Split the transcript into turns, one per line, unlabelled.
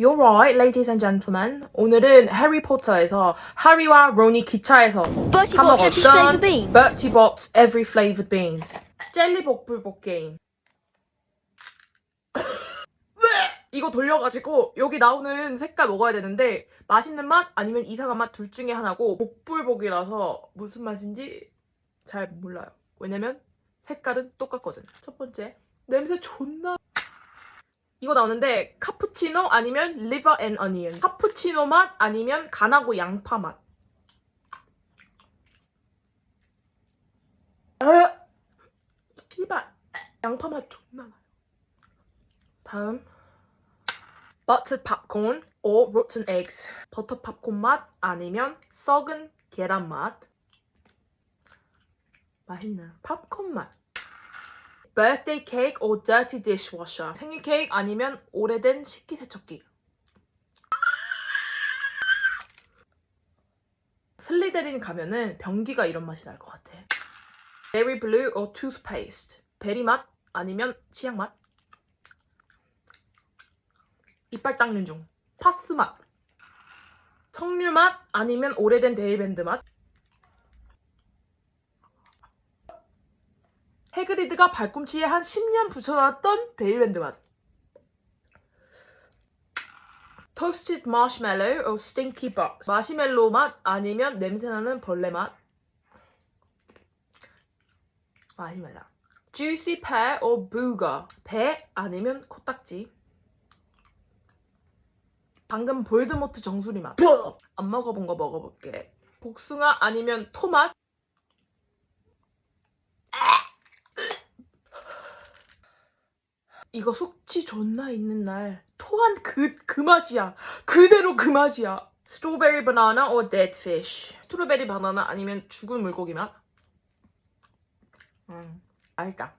You're right, ladies and gentlemen. 오늘은 해리포터에서 하리와 론이 기차에서 사 먹었던. Bertie Bott's Every Flavored Beans. 젤리 복불복 게임. 이거 돌려가지고 여기 나오는 색깔 먹어야 되는데 맛있는 맛 아니면 이상한 맛 둘 중에 하나고 복불복이라서 무슨 맛인지 잘 몰라요. 왜냐면 색깔은 똑같거든. 첫 번째 냄새 존나 이거 나오는데 카푸치노 아니면 리버 앤 어니언 카푸치노 맛 아니면 간하고 양파 맛. 아, 씨발. 양파 맛 존나 나요. 다음. 버터 팝콘 or rotten 버터 팝콘 맛 아니면 썩은 계란 맛. 맛있나요? 팝콘 맛 birthday cake or dirty dishwasher? 생일 케이크 아니면 오래된 식기세척기? 슬리데린 가면은 변기가 이런 맛이 날 것 같아. Berry blue or toothpaste? 베리 맛 아니면 치약 맛? 이빨 닦는 중. 파스 맛. 석류 맛 아니면 오래된 데일밴드 맛 해그리드가 발꿈치에 한 10년 붙여놨던 데일밴드 맛. 토스티드 마시멜로 or stinky box. 마시멜로 맛 아니면 냄새나는 벌레 맛. 마시멜로 juicy pear or booger. 배 아니면 코딱지. 방금 볼드모트 정수리 맛. 안 먹어본 거 먹어볼게. 복숭아 아니면 토맛 이거 숙취 존나 있는 날 토한 그, 그 맛이야. 그대로 그 맛이야. 스트로베리 바나나 or dead fish. 스트로베리 바나나 아니면 죽은 물고기 맛? 음, 맛있다.